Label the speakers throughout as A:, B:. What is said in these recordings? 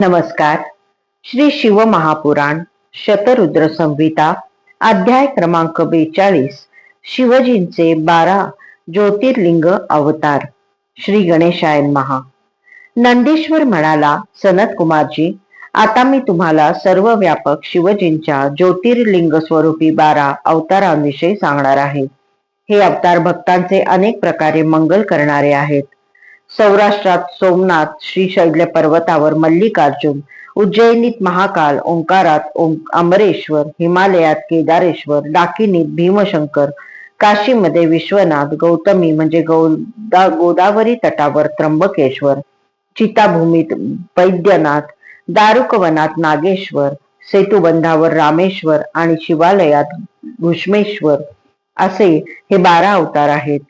A: नमस्कार. श्री शिव महापुराण शतरुद्र संहिता अध्याय क्रमांक बेचाळीस शिवजींचे बारा ज्योतिर्लिंग अवतार श्री गणेशायन महा नंदीश्वर म्हणाला सनत कुमारजी आता मी तुम्हाला सर्व व्यापक शिवजींच्या ज्योतिर्लिंग स्वरूपी बारा अवतारांविषयी सांगणार आहे. हे अवतार भक्तांचे अनेक प्रकारे मंगल करणारे आहेत. सौराष्ट्रात सोमनाथ श्रीशैल्य पर्वतावर मल्लिकार्जुन उज्जैनीत महाकाल ओंकारात ओं अमरेश्वर हिमालयात केदारेश्वर डाकिनीत भीमशंकर काशीमध्ये विश्वनाथ गौतमी म्हणजे गौदा गोदावरी तटावर त्र्यंबकेश्वर चिताभूमीत वैद्यनाथ दारुकवनात नागेश्वर सेतुबंधावर रामेश्वर आणि शिवालयात घुष्मेश्वर असे हे बारा अवतार आहेत.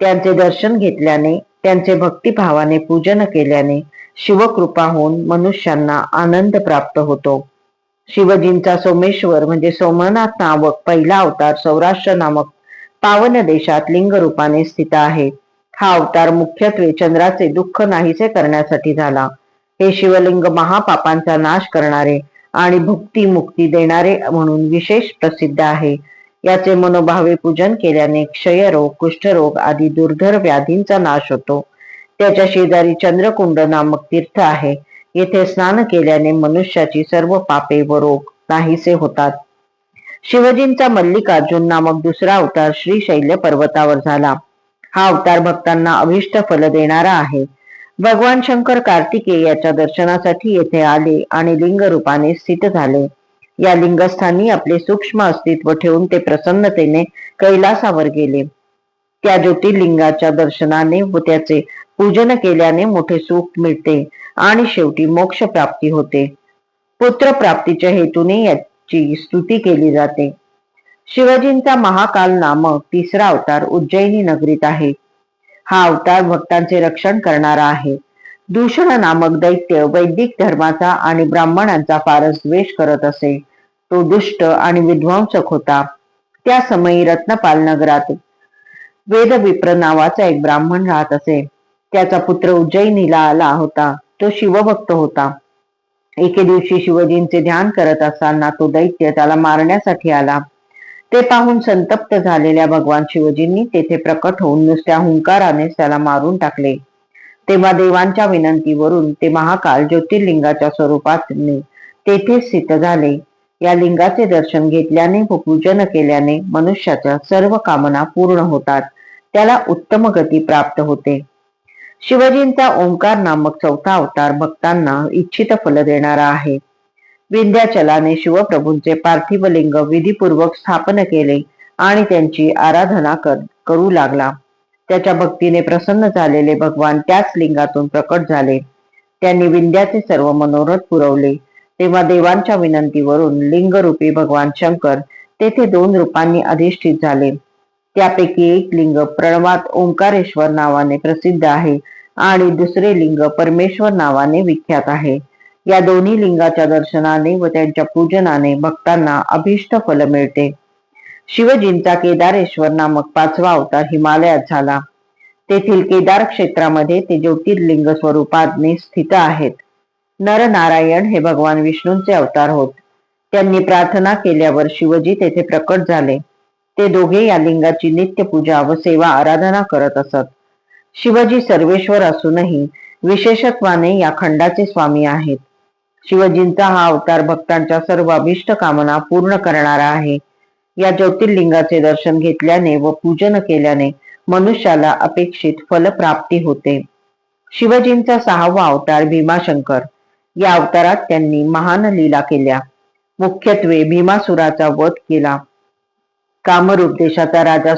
A: त्यांचे दर्शन घेतल्याने त्यांचे भक्तिभावाने पूजन केल्याने शिवकृपा होऊन मनुष्यांना आनंद प्राप्त होतो. शिवजींचा सोमेश्वर म्हणजे सोमनाथ नामक पहिला अवतार सौराष्ट्र नामक पावन देशात लिंग रूपाने स्थित आहे. हा अवतार मुख्यत्वे चंद्राचे दुःख नाहीसे करण्यासाठी झाला. हे शिवलिंग महापापांचा नाश करणारे आणि भुक्ती मुक्ती देणारे म्हणून विशेष प्रसिद्ध आहे. याचे मनोभावे पूजन केल्याने क्षयरोग कुष्ठरोग आदी दुर्धर व्याधींचा नाश होतो. त्याच्या शेजारी चंद्रकुंड नामक तीर्थ आहे. येथे स्नान केल्याने मनुष्याची सर्व पापे व रोग नाहीसे होतात. शिवजींचा मल्लिकार्जुन नामक दुसरा अवतार श्री शैल्य पर्वतावर झाला. हा अवतार भक्तांना अभिष्ट फल देणारा आहे. भगवान शंकर कार्तिकेयाच्या दर्शनासाठी येथे आले आणि लिंग रूपाने स्थित झाले. या लिंगस्थानी आपले सूक्ष्म अस्तित्व ठेवून ते प्रसन्नतेने कैलासावर गेले. त्या ज्योतिर्लिंगाच्या दर्शनाने व त्याचे पूजन केल्याने मोठे सुख मिळते आणि शेवटी मोक्ष प्राप्ती होते. पुत्र प्राप्तीच्या हेतूने याची स्तुती केली जाते. शिवजींचा महाकाल नामक तिसरा अवतार उज्जैनी नगरीत आहे. हा अवतार भक्तांचे रक्षण करणारा आहे. दूषण नामक दैत्य वैदिक धर्माचा आणि ब्राह्मणांचा फारच द्वेष करत असे. तो दुष्ट आणि विध्वंसक होता. त्या समयी रत्नपाल नगरात वेदविप्र नावाचा एक ब्राह्मण राहत असे. त्याचा पुत्र उज्जैनीला आला होता. तो शिवभक्त होता. एके दिवशी शिवजींचे ध्यान करत असताना तो दैत्य त्याला मारण्यासाठी आला. ते पाहून संतप्त झालेल्या भगवान शिवजींनी तेथे प्रकट होऊन नुसत्या हुंकाराने त्याला मारून टाकले. तेव्हा देवांच्या विनंतीवरून ते महाकाल ज्योतिर्लिंगाच्या स्वरूपात तेथे स्थित झाले. या लिंगाचे दर्शन घेतल्याने व पूजन केल्याने मनुष्याच्या सर्व कामना पूर्ण होतात. त्याला उत्तम गती प्राप्त होते. शिवजींचा ओंकार नामक चौथा अवतार भक्तांना इच्छित फल देणारा आहे. विंध्याचलाने शिवप्रभूंचे पार्थिव लिंग विधीपूर्वक स्थापन केले आणि त्यांची आराधना कर करू लागला. त्याच्या भक्तीने प्रसन्न झालेले भगवान त्याच लिंगातून प्रकट झाले. त्यांनी विंध्याचे सर्व मनोरथ पुरवले. तेव्हा देवांच्या विनंतीवरून लिंगरूपी भगवान शंकर तेथे दोन रूपांनी अधिष्ठित झाले. त्यापैकी एक लिंग प्रणवात ओंकारेश्वर नावाने प्रसिद्ध आहे आणि दुसरे लिंग परमेश्वर नावाने विख्यात आहे. या दोन्ही लिंगाच्या दर्शनाने व त्यांच्या पूजनाने भक्तांना अभिष्ट फल मिळते. शिवजींचा केदारेश्वर नामक पाचवा अवतार हिमालयात झाला. तेथील केदार क्षेत्रामध्ये ते ज्योतिर्लिंग स्वरूपात स्थित आहेत. नरनारायण हे भगवान विष्णूंचे अवतार होत. त्यांनी प्रार्थना केल्यावर शिवजी तेथे प्रकट झाले. ते दोघे या लिंगाची नित्य पूजा व सेवा आराधना करत असत. शिवजी सर्वेश्वर असूनही विशेषत्वाने या खंडाचे स्वामी आहेत. शिवजींचा हा अवतार भक्तांच्या सर्व अभिष्ट कामना पूर्ण करणारा आहे. या ज्योतिर्लिंगाचे दर्शन घेतल्याने व पूजन केल्याने मनुष्याला अपेक्षित फलप्राप्ती होते. शिवजींचा सहावा अवतार भीमाशंकर. या अवतारात त्यांनी महान लीला केल्या. मुख्यत्वे भीमासुराचा वध केला. कामरूप देशाचा राजा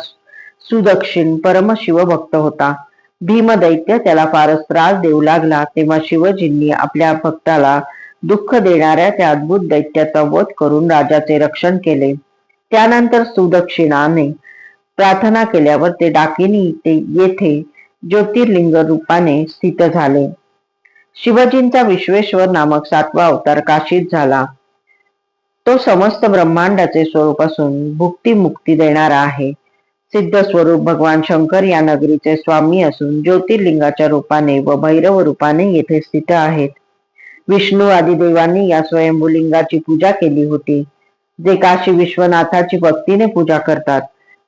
A: सुदक्षिण परम शिवभक्त होता. भीम दैत्य त्याला फारच त्रास देऊ लागला तेव्हा शिवजींनी आपल्या भक्ताला दुःख देणाऱ्या त्या अद्भुत दैत्याचा वध करून राजाचे रक्षण केले. त्यानंतर सुदक्षिणाने प्रार्थना केल्यावर ते डाकिनी ते येथे ज्योतिर्लिंग रूपाने स्थित झाले. शिवजींचा विश्वेश्वर नामक सातवा अवतार काशीत झाला. तो समस्त ब्रह्मांडाचे स्वरूप असून भुक्ती मुक्ती देणारा आहे. सिद्ध स्वरूप भगवान शंकर या नगरीचे स्वामी असून ज्योतिर्लिंगाच्या रूपाने व भैरव रूपाने येथे स्थित आहेत. विष्णू आदी देवांनी या स्वयंभूलिंगाची पूजा केली होती. जे काशी विश्वनाथाची भक्तीने पूजा करतात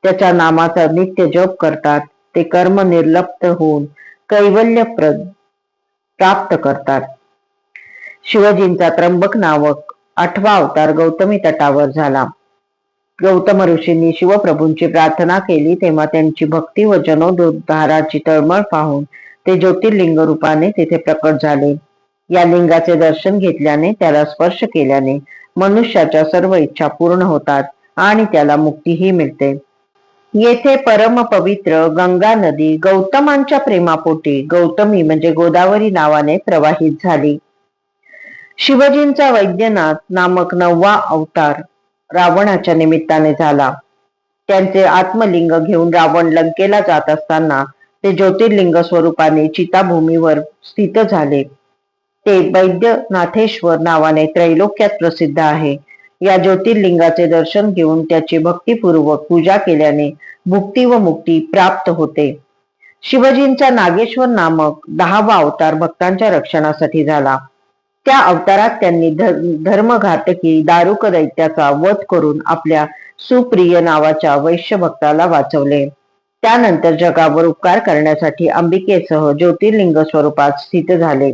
A: त्याच्या नामाचा नित्य जप करतात ते कर्म निर्लप्त होऊन कैवल्य प्र- प्राप्त करतात. शिवजींचा त्र्यंबक नावक आठवा अवतार गौतमी तटावर झाला. गौतम ऋषींनी शिवप्रभूंची प्रार्थना केली तेव्हा त्यांची भक्ती व जनोद्धाराची तळमळ पाहून ते ज्योतिर्लिंग रूपाने तिथे प्रकट झाले. या लिंगाचे दर्शन घेतल्याने त्याला स्पर्श केल्याने मनुष्याच्या सर्व इच्छा पूर्ण होतात आणि त्याला मुक्तीही मिळते. येथे परम पवित्र गंगा नदी गौतमांच्या प्रेमापोटी गौतमी म्हणजे गोदावरी नावाने प्रवाहित झाली. शिवजींचा वैद्यनाथ नामक नववा अवतार रावणाच्या निमित्ताने झाला. त्यांचे आत्मलिंग घेऊन रावण लंकेला जात असताना ते ज्योतिर्लिंग स्वरूपाने चिताभूमीवर स्थित झाले. ते वैद्यनाथेश्वर नावाने त्रैलोक्यात प्रसिद्ध आहे. या ज्योतिर्लिंगाचे दर्शन घेऊन त्याची भक्तिपूर्वक पूजा केल्याने भुक्ती व मुक्ती प्राप्त होते. शिवजींचा नागेश्वर नामक दहावा अवतार भक्तांच्या रक्षणासाठी झाला. त्या अवतारात त्यांनी धर्मघातकी दारुक दैत्याचा वध करून आपल्या सुप्रिय नावाच्या वैश्य भक्ताला वाचवले. त्यानंतर जगावर उपकार करण्यासाठी अंबिकेसह ज्योतिर्लिंग स्वरूपात स्थित झाले.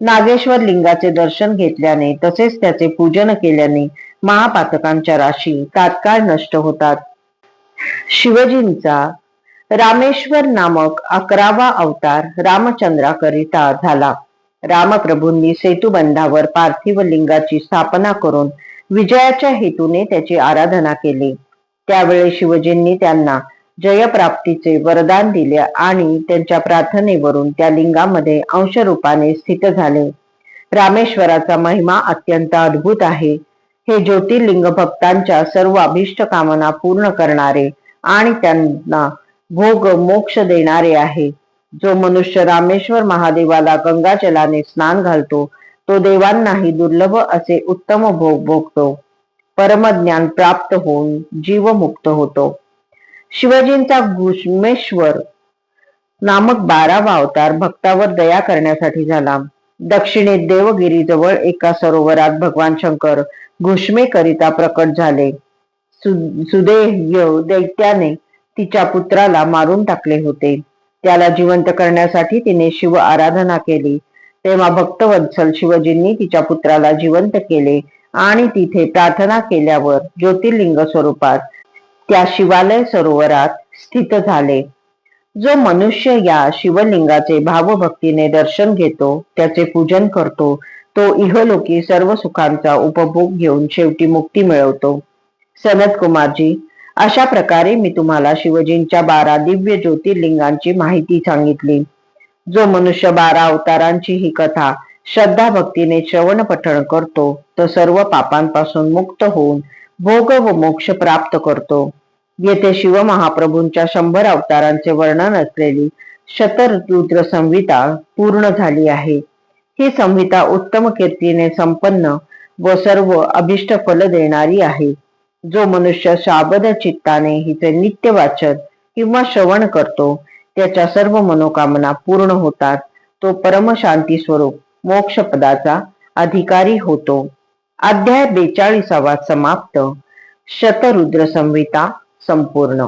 A: नागेश्वर लिंगाचे दर्शन घेतल्याने तसेच त्याचे पूजन केल्याने महापातकांच्या राशी तात्काळ नष्ट होतात. शिवजींचा रामेश्वर नामक अकरावा अवतार रामचंद्राकरिता झाला. रामप्रभूंनी सेतुबंधावर पार्थिव लिंगाची स्थापना करून विजयाच्या हेतूने त्याची आराधना केली. त्यावेळी शिवजींनी त्यांना जयप्राप्तीचे वरदान दिले आणि त्यांच्या प्रार्थनेवरून त्या लिंगामध्ये अंशरूपाने स्थित झाले. रामेश्वराचा महिमा अत्यंत अद्भुत आहे. हे ज्योतिर्लिंग भक्तांच्या सर्व अभिष्ट कामना पूर्ण करणारे आणि त्यांना भोग मोक्ष देणारे आहे. जो मनुष्य रामेश्वर महादेवाला गंगाजलाने स्नान घालतो तो देवांनाही दुर्लभ असे उत्तम भोग भोगतो. परमज्ञान प्राप्त होऊन जीव मुक्त होतो. शिवजींचा घुष्मेश्वर नामक बारावा अवतार भक्तावर दया करण्यासाठी झाला. दक्षिणेत देवगिरीजवळ एका सरोवरात भगवान शंकर घुष्मेकरिता प्रकट झाले. सु- सुदेह्य दैत्याने तिच्या पुत्राला मारून टाकले होते. त्याला जिवंत करण्यासाठी तिने शिव आराधना केली. तेव्हा भक्तवत्सल शिवजींनी तिच्या पुत्राला जिवंत केले आणि तिथे प्रार्थना केल्यावर ज्योतिर्लिंग स्वरूपात त्या शिवालय सरोवरात स्थित झाले. जो मनुष्य या शिवलिंगाचे भावभक्तीने दर्शन घेतो त्याचे पूजन करतो तो इहलोकी सर्व सुखांचा उपभोग घेऊन शेवटी मुक्ती मिळवतो. सनत कुमारजी अशा प्रकारे मी तुम्हाला शिवजींच्या बारा दिव्य ज्योतिर्लिंगांची माहिती सांगितली. जो मनुष्य बारा अवतारांची ही कथा श्रद्धा भक्तीने श्रवण पठण करतो तो सर्व पापांपासून मुक्त होऊन भोग व मोक्ष प्राप्त करतो. येथे शिवमहाप्रभूंच्या शंभर अवतारांचे वर्णन असलेली शतरुद्र संहिता पूर्ण झाली आहे. ही संहिता उत्तम कीर्तीने संपन्न व सर्व अभिष्ट फल देणारी आहे. जो मनुष्य शाबद चित्ताने हिचे नित्य वाचन किंवा श्रवण करतो त्याच्या सर्व मनोकामना पूर्ण होतात. तो परमशांती स्वरूप मोक्ष पदाचा अधिकारी होतो. अध्याय बेचाळीसावा समाप्त. शतरुद्र संहिता संपूर्ण.